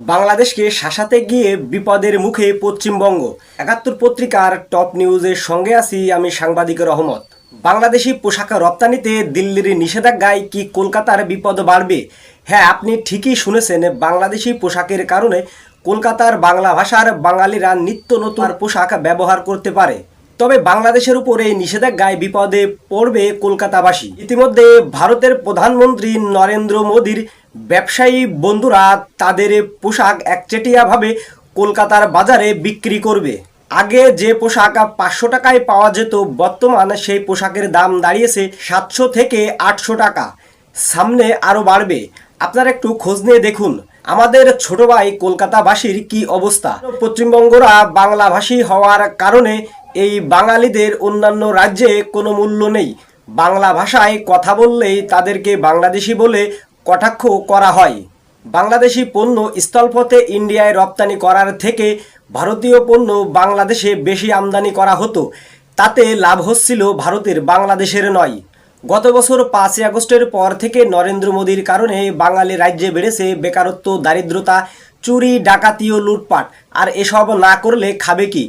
বাংলাদেশকে শাসাতে গিয়ে বিপদের মুখে পশ্চিমবঙ্গ। একাত্তর পত্রিকার টপ নিউজের সঙ্গে আছি আমি সাংবাদিক রহমত। বাংলাদেশি পোশাক রপ্তানিতে দিল্লির নিষেধাজ্ঞায় কি কলকাতার বিপদ বাড়বে? হ্যাঁ আপনি ঠিকই শুনেছেন, বাংলাদেশি পোশাকের কারণে কলকাতার বাংলা ভাষার বাঙালিরা নিত্য নতুন পোশাক ব্যবহার করতে পারে। তবে বাংলাদেশের উপর এই নিষেধাজ্ঞায় বিপদে পড়বে কলকাতাবাসী। ইতিমধ্যে ভারতের প্রধানমন্ত্রী নরেন্দ্র মোদীর ব্যবসায়ী বন্ধুরা তাদের পোশাক একচেটিয়াভাবে কলকাতার বাজারে বিক্রি করবে। আগে যে পোশাক পাঁচশো টাকায় পাওয়া যেত, বর্তমান সেই পোশাকের দাম দাঁড়িয়েছে সাতশো থেকে আটশো টাকা। সামনে আরও বাড়বে। আপনারা একটু খোঁজ নিয়ে দেখুন, আমাদের ছোট ভাই কলকাতাবাসীর কি অবস্থা। পশ্চিমবঙ্গরা বাংলাভাষী হওয়ার কারণে এই বাঙালিদের অন্যান্য রাজ্যে কোনো মূল্য নেই। বাংলা ভাষায় কথা বললেই তাদেরকে বাংলাদেশি বলে কটাক্ষ করা হয়। বাংলাদেশি পণ্য স্থলপথে ইন্ডিয়ায় রপ্তানি করার থেকে ভারতীয় পণ্য বাংলাদেশে বেশি আমদানি করা হতো। তাতে লাভ হচ্ছিল ভারতের, বাংলাদেশের নয়। গত বছর পাঁচই আগস্টের পর থেকে নরেন্দ্র মোদীর কারণে বাঙালি রাজ্যে বেড়েছে বেকারত্ব, দারিদ্রতা, চুরি, ডাকাতি ও লুটপাট। আর এসব না করলে খাবে কি?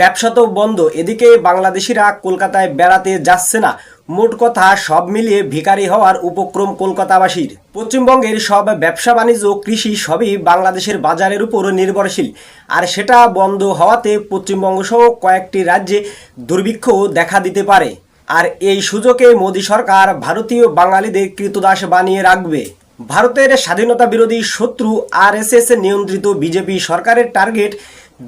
ব্যবসা তো বন্ধ, এদিকে বাংলাদেশিরা কলকাতায় বেড়াতে যাচ্ছে না। মোট কথা, সব মিলিয়ে ভিখারি হওয়ার উপক্রম কলকাতাবাসীর। পশ্চিমবঙ্গের সব ব্যবসা বাণিজ্য কৃষি সবই বাংলাদেশের বাজারের উপর নির্ভরশীল। আর সেটা বন্ধ হওয়াতে পশ্চিমবঙ্গ সহ কয়েকটি রাজ্যে দুর্ভিক্ষ দেখা দিতে পারে। আর এই সুযোগে মোদী সরকার ভারতীয় বাঙালিদের কৃতদাস বানিয়ে রাখবে। ভারতের স্বাধীনতা বিরোধী শত্রু আরএসএস নিয়ন্ত্রিত বিজেপি সরকারের টার্গেট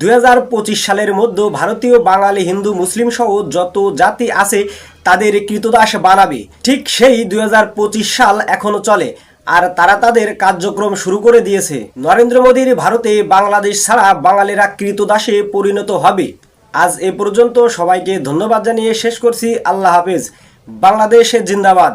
দু হাজার পঁচিশ সালের মধ্যে ভারতীয় বাঙালি হিন্দু, মুসলিম সহ যত জাতি আছে তাদের কৃতদাস বানাবে। ঠিক সেই দুই হাজার পঁচিশ সাল এখনও চলে, আর তারা তাদের কার্যক্রম শুরু করে দিয়েছে। নরেন্দ্র মোদীর ভারতে বাংলাদেশ ছাড়া বাঙালিরা কৃতদাসে পরিণত হবে। আজ এ পর্যন্ত সবাইকে ধন্যবাদ জানিয়ে শেষ করছি। আল্লাহ হাফেজ। বাংলাদেশ জিন্দাবাদ।